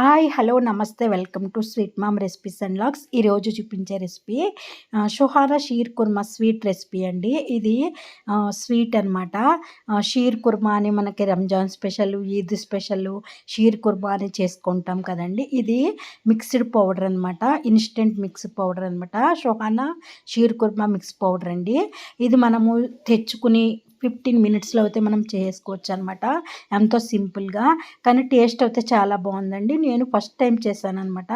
Hi hello నమస్తే welcome to sweet mom recipes and logs. ఈరోజు చూపించే రెసిపీ షుహారా షీర్ కుర్మా స్వీట్ రెసిపీ అండి. ఇది స్వీట్ అనమాట షీర్ కుర్మా అని మనకి రంజాన్ స్పెషల్ ఈద్ స్పెషల్ షీర్ కుర్మా అని చేసుకుంటాం కదండి. ఇది మిక్స్డ్ పౌడర్ అనమాట ఇన్స్టెంట్ మిక్స్ పౌడర్ అనమాట షుహానా షీర్ కుర్మా మిక్స్ పౌడర్ అండి. ఇది మనము తెచ్చుకుని ఫిఫ్టీన్ మినిట్స్లో అయితే మనం చేసుకోవచ్చు అనమాట ఎంతో సింపుల్గా. కానీ టేస్ట్ అయితే చాలా బాగుందండి. నేను ఫస్ట్ టైం చేశాను అనమాట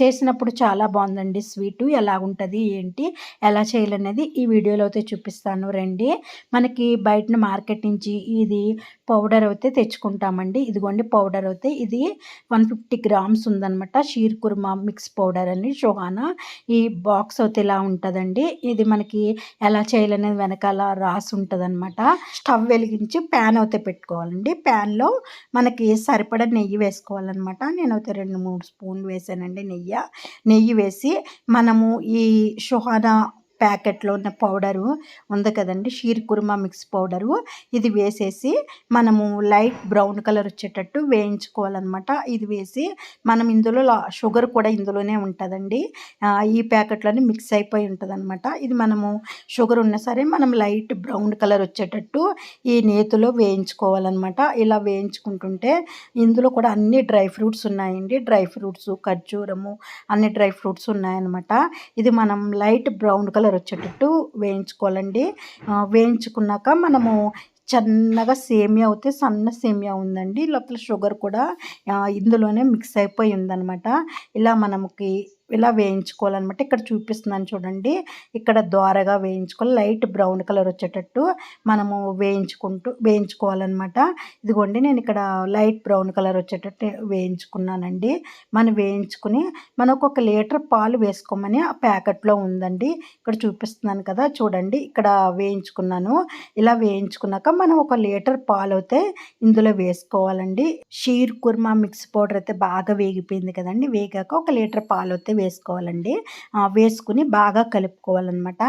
చేసినప్పుడు చాలా బాగుందండి స్వీటు. ఎలా ఉంటుంది ఏంటి ఎలా చేయాలనేది ఈ వీడియోలో అయితే చూపిస్తాను. రండి. మనకి బయట మార్కెట్ నుంచి ఇది పౌడర్ అయితే తెచ్చుకుంటామండి. ఇదిగోండి పౌడర్ అయితే. ఇది వన్ ఫిఫ్టీ గ్రామ్స్ ఉందనమాట. షీర్ కుర్మా మిక్స్ పౌడర్ అని షోహానా ఈ బాక్స్ అయితే ఇలా ఉంటుందండి. ఇది మనకి ఎలా చేయాలనేది వెనకాల రాసి ఉంటుంది అనమాట స్టవ్ వెలిగించి ప్యాన్ అయితే పెట్టుకోవాలండి. ప్యాన్లో మనకి సరిపడ నెయ్యి వేసుకోవాలన్నమాట. నేనైతే రెండు మూడు స్పూన్లు వేసానండి నెయ్యి. నెయ్యి వేసి మనము ఈ షుహానా ప్యాకెట్లో ఉన్న పౌడరు ఉంది కదండి షీర్ కుర్మా మిక్స్ పౌడరు. ఇది వేసేసి మనము లైట్ బ్రౌన్ కలర్ వచ్చేటట్టు వేయించుకోవాలన్నమాట. ఇది వేసి మనం ఇందులో షుగర్ కూడా ఇందులోనే ఉంటుందండి. ఈ ప్యాకెట్లోనే మిక్స్ అయిపోయి ఉంటుందన్నమాట. ఇది మనము షుగర్ ఉన్నా సరే మనం లైట్ బ్రౌన్ కలర్ వచ్చేటట్టు ఈ నేతిలో వేయించుకోవాలన్నమాట. ఇలా వేయించుకుంటుంటే ఇందులో కూడా అన్ని డ్రై ఫ్రూట్స్ ఉన్నాయండి. డ్రై ఫ్రూట్స్ ఖర్జూరము అన్ని డ్రై ఫ్రూట్స్ ఉన్నాయన్నమాట. ఇది మనం లైట్ బ్రౌన్ కలర్ కలర్ వచ్చేటట్టు వేయించుకోవాలండి. వేయించుకున్నాక మనము చన్నగా సేమియా అవుతే సన్న సేమియా ఉందండి. లోపల షుగర్ కూడా ఇందులోనే మిక్స్ అయిపోయి ఉందనమాట ఇలా మనకి ఇలా వేయించుకోవాలన్నమాట. ఇక్కడ చూపిస్తున్నాను చూడండి. ఇక్కడ ద్వారగా వేయించుకోవాలి. లైట్ బ్రౌన్ కలర్ వచ్చేటట్టు మనము వేయించుకుంటూ వేయించుకోవాలన్నమాట. ఇదిగోండి నేను ఇక్కడ లైట్ బ్రౌన్ కలర్ వచ్చేటట్టు వేయించుకున్నానండి. మనం వేయించుకుని మనకు ఒక లీటర్ పాలు వేసుకోమని ఆ ప్యాకెట్లో ఉందండి. ఇక్కడ చూపిస్తున్నాను కదా చూడండి. ఇక్కడ వేయించుకున్నాను. ఇలా వేయించుకున్నాక మనం ఒక లీటర్ పాలు అయితే ఇందులో వేసుకోవాలండి. షీర్ కుర్మా మిక్స్ పౌడర్ అయితే బాగా వేగిపోయింది కదండి. వేగాక ఒక లీటర్ పాలు అయితే వేసుకోవాలండి. వేసుకుని బాగా కలుపుకోవాలన్నమాట.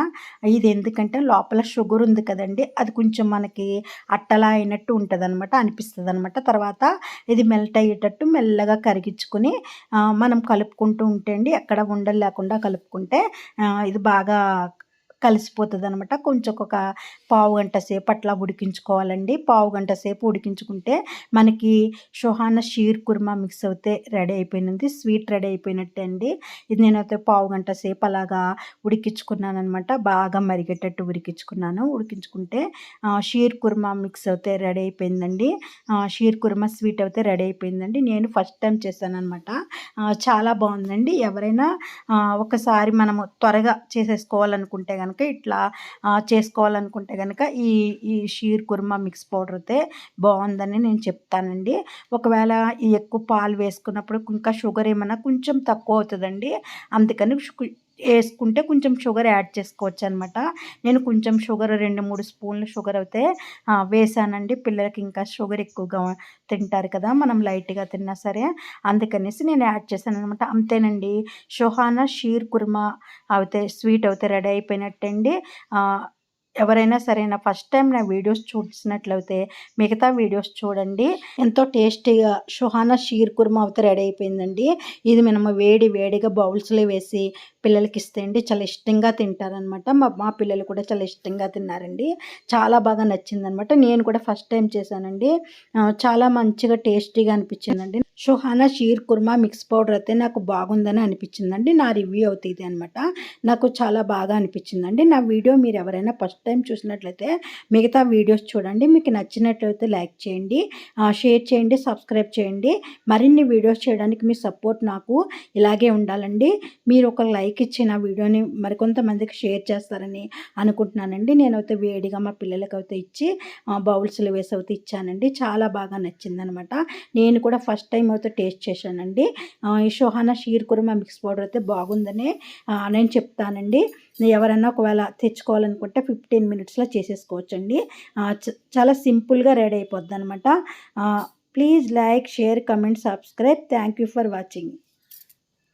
ఇది ఎందుకంటే లోపల షుగర్ ఉంది కదండి. అది కొంచెం మనకి అట్టలా అయినట్టు ఉంటుంది అనమాట అనిపిస్తుంది అనమాట తర్వాత ఇది మెల్ట్ అయ్యేటట్టు మెల్లగా కరిగించుకుని మనం కలుపుకుంటూ ఉంటే అండి ఎక్కడ ఉండలు లేకుండా కలుపుకుంటే ఇది బాగా కలిసిపోతుంది అనమాట కొంచెం ఒక పావు గంట సేపు అట్లా ఉడికించుకోవాలండి. పావు గంట సేపు ఉడికించుకుంటే మనకి షుహాన షీర్ కుర్మా మిక్స్ అయితే రెడీ అయిపోయినది. స్వీట్ రెడీ అయిపోయినట్టే అండి. ఇది నేనైతే పావు గంట సేపు అలాగా ఉడికించుకున్నాను అనమాట బాగా మరిగేటట్టు ఉడికించుకున్నాను. ఉడికించుకుంటే షీర్ కుర్మా మిక్స్ అయితే రెడీ అయిపోయిందండి. షీర్ కుర్మా స్వీట్ అయితే రెడీ అయిపోయిందండి. నేను ఫస్ట్ టైం చేశాను అనమాట చాలా బాగుందండి. ఎవరైనా ఒకసారి మనము త్వరగా చేసేసుకోవాలనుకుంటే కనుక ఇట్లా చేసుకోవాలనుకుంటే కనుక ఈ ఈ షీర్ కుర్మా మిక్స్ పౌడర్ అయితే బాగుందని నేను చెప్తానండి. ఒకవేళ ఈ ఎక్కువ పాలు వేసుకున్నప్పుడు ఇంకా షుగర్ ఏమైనా కొంచెం తక్కువ అవుతుందండి. అందుకని వేసుకుంటే కొంచెం షుగర్ యాడ్ చేసుకోవచ్చు అనమాట నేను కొంచెం షుగర్ రెండు మూడు స్పూన్లు షుగర్ అయితే వేసానండి. పిల్లలకి ఇంకా షుగర్ ఎక్కువగా తింటారు కదా మనం లైట్గా తిన్నా సరే అందుకనేసి నేను యాడ్ చేశాను అనమాట అంతేనండి. షుహానా షీర్ కుర్మా అయితే స్వీట్ అయితే రెడీ అయిపోయినట్టండి. ఎవరైనా సరే నా ఫస్ట్ టైం నా వీడియోస్ చూసినట్లయితే మిగతా వీడియోస్ చూడండి. ఎంతో టేస్టీగా షుహానా షీర్ కుర్మా అయితే రెడీ అయిపోయిందండి. ఇది మనము వేడి వేడిగా బౌల్స్లో వేసి పిల్లలకి ఇస్తే అండి చాలా ఇష్టంగా తింటారనమాట. మా మా పిల్లలు కూడా చాలా ఇష్టంగా తిన్నారండి. చాలా బాగా నచ్చిందనమాట. నేను కూడా ఫస్ట్ టైం చేశానండి. చాలా మంచిగా టేస్టీగా అనిపించిందండి. షుహానా షీర్ కుర్మా మిక్స్ పౌడర్ అయితే నాకు బాగుందని అనిపించిందండి. నా రివ్యూ అవుతుంది అనమాట. నాకు చాలా బాగా అనిపించిందండి. నా వీడియో మీరు ఎవరైనా ఫస్ట్ టైం చూసినట్లయితే మిగతా వీడియోస్ చూడండి. మీకు నచ్చినట్లయితే లైక్ చేయండి. షేర్ చేయండి సబ్స్క్రైబ్ చేయండి. మరిన్ని వీడియోస్ చేయడానికి మీ సపోర్ట్ నాకు ఇలాగే ఉండాలండి. మీరు ఒక లైక్ ఇచ్చి నా వీడియోని మరికొంతమందికి షేర్ చేస్తారని అనుకుంటున్నానండి. నేనైతే వేడిగా మా పిల్లలకి అయితే ఇచ్చి బౌల్స్లో వేసి అయితే ఇచ్చానండి. చాలా బాగా నచ్చిందనమాట. నేను కూడా ఫస్ట్ టైం అయితే టేస్ట్ చేశానండి. ఈ షోహానా షీర్ కుర్మా మిక్స్ పౌడర్ అయితే బాగుందని నేను చెప్తానండి. ఎవరైనా ఒకవేళ తెచ్చుకోవాలనుకుంటే ఫిఫ్టీన్ మినిట్స్లో చేసేసుకోవచ్చండి. చాలా సింపుల్గా రెడీ అయిపోద్ది అనమాట please like share comment subscribe. Thank you for watching.